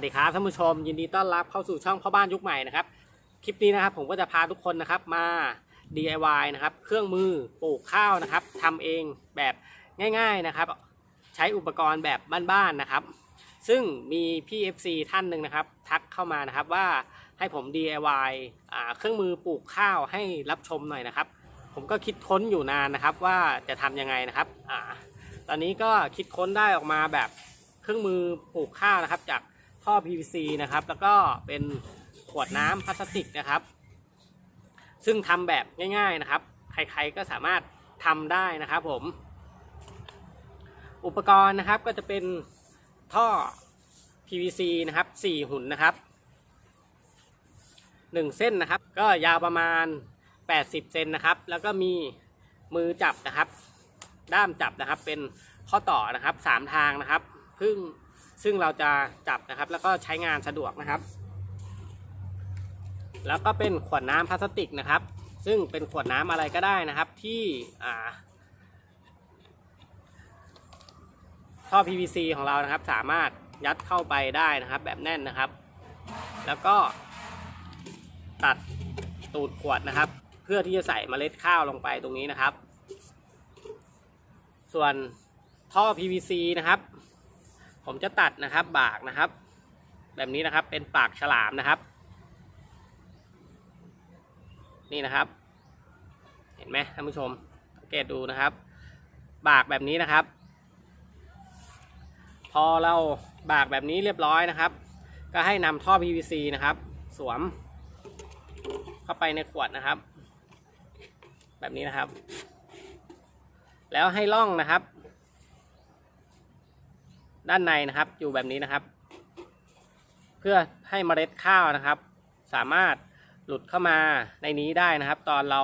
สดีครับท่านผู้ชม ยินดีต้อนรับเข้าสู่ช่องพ่อบ้านยุคใหม่นะครับคลิปนี้นะครับผมก็จะพาทุกคนนะครับมา DIY นะครับเครื่องมือปลูกข้าวนะครับทำเองแบบง่าย ๆนะครับ ใช้อุปกรณ์แบบบ้านๆนะครับ ซึ่งมีพี่ FC ท่านหนึ่งนะครับ ทักเข้ามานะครับว่าให้ผม DIY เครื่องมือปลูกข้าวให้รับชมหน่อยนะครับ ผมก็คิดค้นอยู่นานนะครับว่าจะทำยังไงนะครับอ่าตอนนี้ก็คิดค้นได้ออกมาแบบเครื่องมือปลูกข้าวนะครับ จาก ท่อ PVC นะครับ แล้วก็เป็นขวดน้ำพลาสติกนะครับ ซึ่งทำแบบง่ายๆนะครับ ใครๆก็สามารถทำได้นะครับผม อุปกรณ์นะครับก็จะเป็นท่อ PVC นะครับ 4 หุ่นนะครับ 1 เส้นนะครับ ก็ยาวประมาณ 80 เซนนะครับ แล้วก็มีมือจับนะครับ ด้ามจับนะครับ เป็นข้อต่อนะครับ 3 ทางนะครับซึ่ง ซึ่งเราจะจับนะครับ แล้วก็ใช้งานสะดวกนะครับ แล้วก็เป็นขวดน้ำพลาสติกนะครับ ซึ่งเป็นขวดน้ำอะไรก็ได้นะครับ ที่อ่าท่อ PVC ของเรานะครับ สามารถยัดเข้าไปได้นะครับ แบบแน่นนะครับ แล้วก็ตัดตูดขวดนะครับ เพื่อที่จะใส่เมล็ดข้าวลงไปตรงนี้นะครับ ส่วนท่อ PVC นะครับ ผมจะตัดนะครับบากนะครับ แบบนี้นะครับเป็นปากฉลามนะครับ นี่นะครับ เห็นไหมท่านผู้ชมสังเกตดูนะครับ บากแบบนี้นะครับ พอเราบากแบบนี้เรียบร้อยนะครับ ก็ให้นำท่อ PVC นะครับ สวม เข้าไปในขวดนะครับ แบบนี้นะครับ แล้วให้ล่องนะครับ ด้านในนะครับ อยู่แบบนี้นะครับ เพื่อให้เมล็ดข้าวนะครับ สามารถหลุดเข้ามาในนี้ได้นะครับ ตอนเรา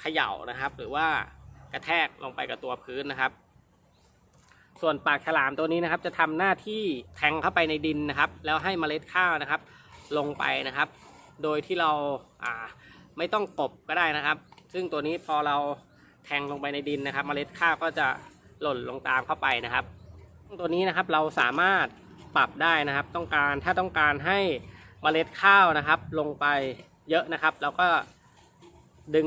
เขย่านะครับ หรือว่ากระแทกลงไปกับตัวพื้นนะครับ ส่วนปากฉลามตัวนี้นะครับ จะทำหน้าที่แทงเข้าไปในดินนะครับ แล้วให้เมล็ดข้าวนะครับ ลงไปนะครับ โดยที่เราอ่าไม่ต้องกบก็ได้นะครับ ซึ่งตัวนี้พอเราแทงลงไปในดินนะครับ เมล็ดข้าวก็จะหล่นลงตามเข้าไปนะครับ ตัวนี้นะครับเราสามารถปรับได้นะครับ ต้องการถ้าต้องการให้เมล็ดข้าวนะครับ ลงไปเยอะนะครับเราก็ดึง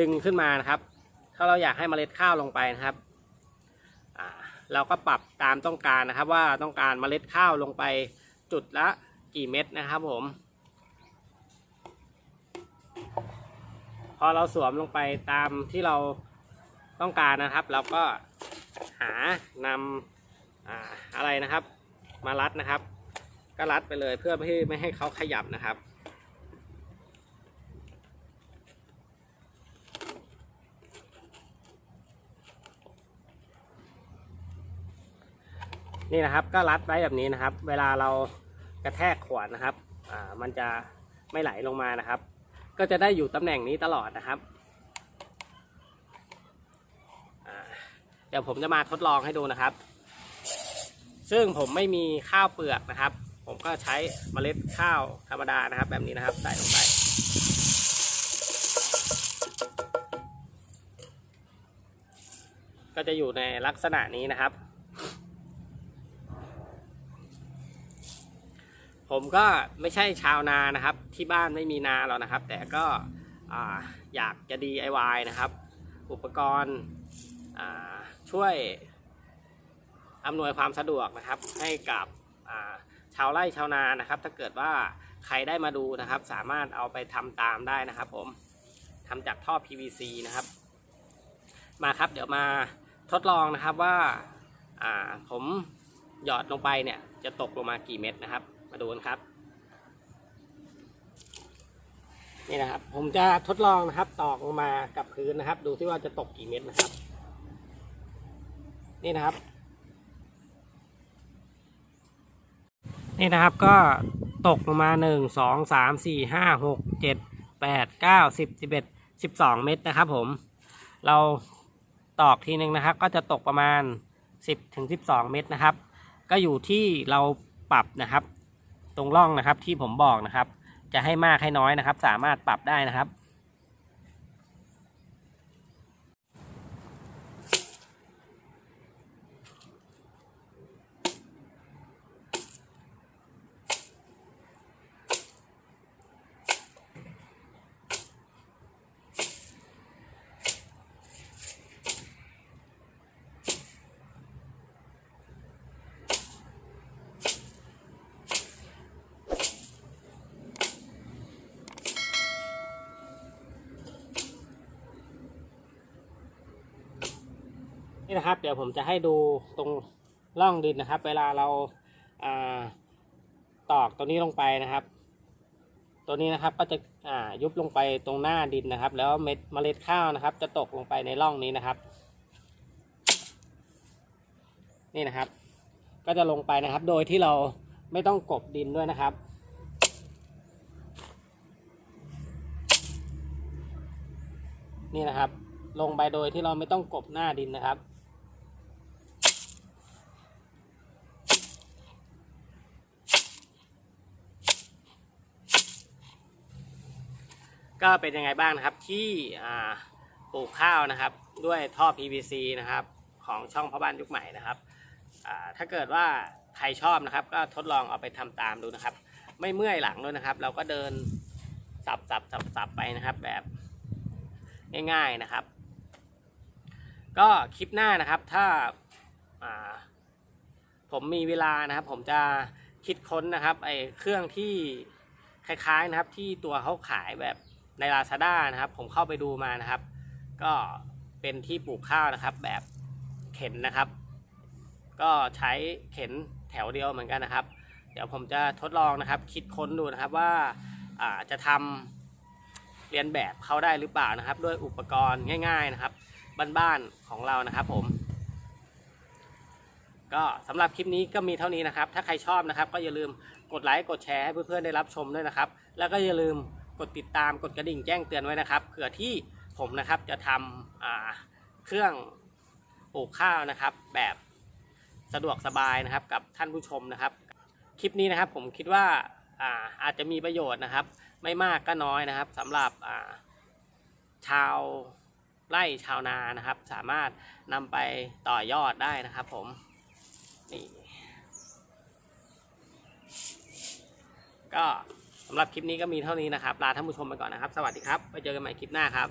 ดึงขึ้นมานะครับ ถ้าเราอยากให้เมล็ดข้าวลงไปนะครับเราก็ปรับตามต้องการนะครับ ว่าต้องการเมล็ดข้าวลงไปจุดละกี่เม็ดนะครับผม พอเราสวมลงไปตามที่เราต้องการนะครับ เราก็หานำ อ่าอะไรนะครับ มารัดนะครับ ก็รัดไปเลยเพื่อไม่ให้ไม่ให้เขาขยับนะครับนี่นะครับก็รัดไว้แบบนี้นะครับ เวลาเรากระแทกขวดนะครับอ่ามันจะไม่ไหลลงมานะครับ ก็จะได้อยู่ตำแหน่งนี้ตลอดนะครับเดี๋ยวผมจะมาทดลองให้ดูนะครับ ซึ่งผมไม่มีข้าวเปลือกนะครับ ผมก็ใช้เมล็ดข้าวธรรมดานะครับ แบบนี้นะครับใส่ลงไปก็จะอยู่ในลักษณะนี้นะครับ ผมก็ไม่ใช่ชาวนานะครับ ที่บ้านไม่มีนาหรอกนะครับ แต่ก็อ่าอยากจะ DIY นะครับ อุปกรณ์ช่วย อำนวยความสะดวกนะครับให้กับาชาวไร่ชาวนานะครับ ถ้าเกิดว่าใครได้มาดูนะครับ สามารถเอาไปทำตามได้นะครับ ผมทำจากท่อ PVC นะครับ มาครับเดี๋ยวมาทดลองนะครับว่าอ่าผมหยอดลงไปเนี่ยจะตกลงมากี่เม็ดนะครับ มาดูกันครับ นี่นะครับ ผมจะทดลองนะครับ ตอกลงมากับพื้นนะครับ ดูที่ว่าจะตกกี่เม็ดนะครับ นี่นะครับ นี่นะครับก็ตกลงมาหนึ่งสองสามสี่ห้าหกเจ็ดแปดเก้าสิบสิบเอ็ดสิบสองเม็ดนะครับผม เราตอกทีหนึ่งนะครับ ก็จะตกประมาณสิบถึงสิบสองเม็ดนะครับ ก็อยู่ที่เราปรับนะครับ ตรงร่องนะครับที่ผมบอกนะครับ จะให้มากให้น้อยนะครับ สามารถปรับได้นะครับ นี่นะครับ เดี๋ยวผมจะให้ดูตรงร่องดินนะครับ เวลาเราอาตอกตัวนี้ลงไปนะครับ ตัวนี้นะครับก็จะอ่ายุบลงไปตรงหน้าดินนะครับ แล้วเม็ดเมล็ดข้าวนะครับ จะตกลงไปในร่องนี้นะครับ นี่นะครับ ก็จะลงไปนะครับ โดยที่เราไม่ต้องกบดินด้วยนะครับนี่นะครับ ลงไปโดยที่เราไม่ต้องกบหน้าดินนะครับ ก็เป็นยังไงบ้างนะครับที่ปลูกข้าวนะครับ ด้วยท่อ PVC นะครับ ของช่องพ่อบ้านยุคใหม่นะครับถ้าเกิดว่าใครชอบนะครับ ก็ทดลองเอาไปทำตามดูนะครับ ไม่เมื่อยหลังด้วยนะครับ เราก็เดินสับสับสับสับไปนะครับ แบบง่ายๆนะครับ ก็คลิปหน้านะครับถ้าาผมมีเวลานะครับ ผมจะคิดค้นนะครับไอเครื่องที่คล้ายๆนะครับที่ตัวเขาขายแบบ ใน Lazada นะครับ ผมเข้าไปดูมานะครับ ก็เป็นที่ปลูกข้าวนะครับ แบบเข็นนะครับ ก็ใช้เข็นแถวเดียวเหมือนกันนะครับ เดี๋ยวผมจะทดลองนะครับ คิดค้นดูนะครับว่าาจะทำเรียนแบบเขาได้หรือเปล่านะครับ ด้วยอุปกรณ์ง่าย ๆนะครับบ้านๆของเรานะครับ ผมก็สำหรับคลิปนี้ก็มีเท่านี้นะครับ ถ้าใครชอบนะครับ ก็อย่าลืมกดไลค์กดแชร์ให้เพื่อนๆได้รับชมด้วยนะครับ แล้วก็อย่าลืม กดติดตามกดกระดิ่งแจ้งเตือนไว้นะครับเผื่อที่ผมนะครับจะทำเครื่องปลูกข้าวนะครับ แบบสะดวกสบายนะครับกับท่านผู้ชมนะครับ คลิปนี้นะครับผมคิดว่าอาอาจจะมีประโยชน์นะครับ ไม่มากก็น้อยนะครับสำหรับาชาวไร่ชาวนานะครับ สามารถนำไปต่อยอดได้นะครับผมนี่ก็ สำหรับคลิปนี้ก็มีเท่านี้นะครับ ลาท่านผู้ชมไปก่อนนะครับ สวัสดีครับ ไปเจอกันใหม่คลิปหน้าครับ